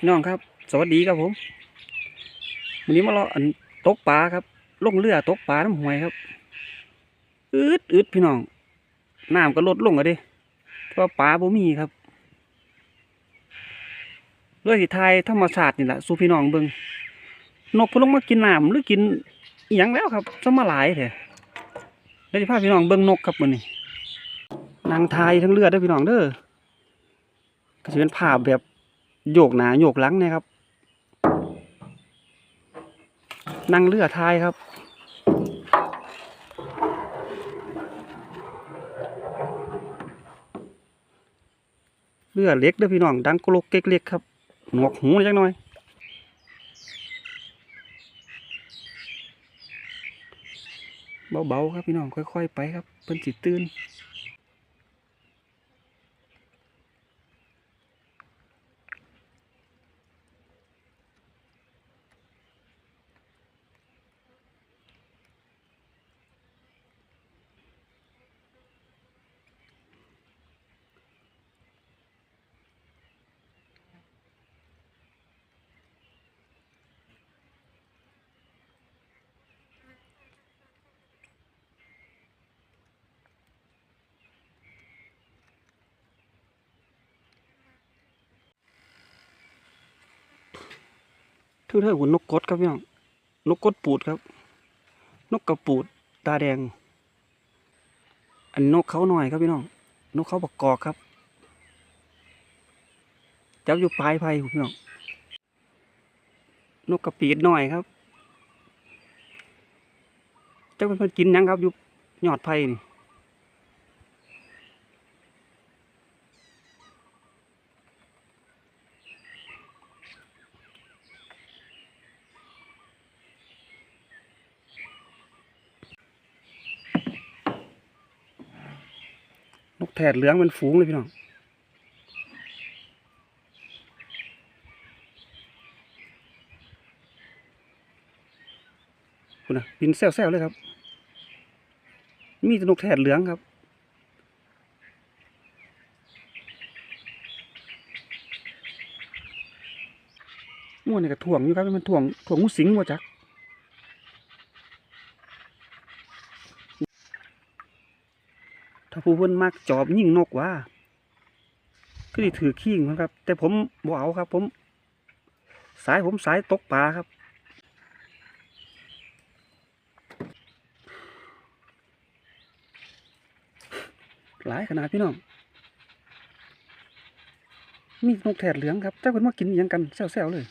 พี่น้องครับ สวัสดีครับผมวันนี้มาเลาะอันตกปลาครับลงเรือตกปลาน้ำหวยครับอืดอืดพี่น้องน้ำก็ลดลงอะเด้เพราะว่าปลาบ่มีครับเรือที่ไทยธรรมชาตินี่แหละสู่พี่น้องเบิ่งนกพิ่นลงมากินน้ำหรือกินอีหยังแล้วครับซะมาหลายแท้เดี๋ยวสิพาพี่น้องเบิ่งนกครับมื้อนี้นางไทยทั้งเรือเด้อพี่น้องเด้อก็สิเป็นภาพแบบ โยกหนาโยกหลังเนะครับ นั่งเรือทายครับ เรือเล็กเด้อพี่น้อง ดังกลกเก๊กเล็กครับ หนวกหูจังหน่อยเบาๆครับพี่น้องค่อย ๆ ไปครับเพิ่นสิตื่น ทื่อเท่าหุ่นนกกดครับพี่น้องนกกดปูดครับ นกกระปูดตาแดง อันนกเขาหน่อยครับพี่น้องนกเขาบักกอกครับจับอยู่ปลายไผ่พี่น้องนกกระปีดหน่อยครับเจ้าเป็นเพิ่นกินยังครับอยู่ยอดไผ่นี่ แถดเหลืองมันฝูงเลยพี่น้องคุณนะบินแซวๆเลยครับ มีแต่นกแถดเหลืองครับม่วนนี่ก็ถ่วงอยู่ครับ มันถ่วงถ่วงงูสิงมาจัก ถ้า ผู้เพิ่นมักจอบยิงนกว่าก็สิถือขี้งครับ แต่ผมบ่เอาครับ ผม สายผมสายตกปลาครับหลายขนาดพี่น้อง มีนกแถดเหลืองครับเจ้าเพิ่นมากินอหยังกันแซวๆเลย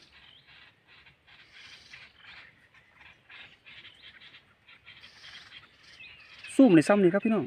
ซุ่มในซ้ำนี่ครับพี่น้อง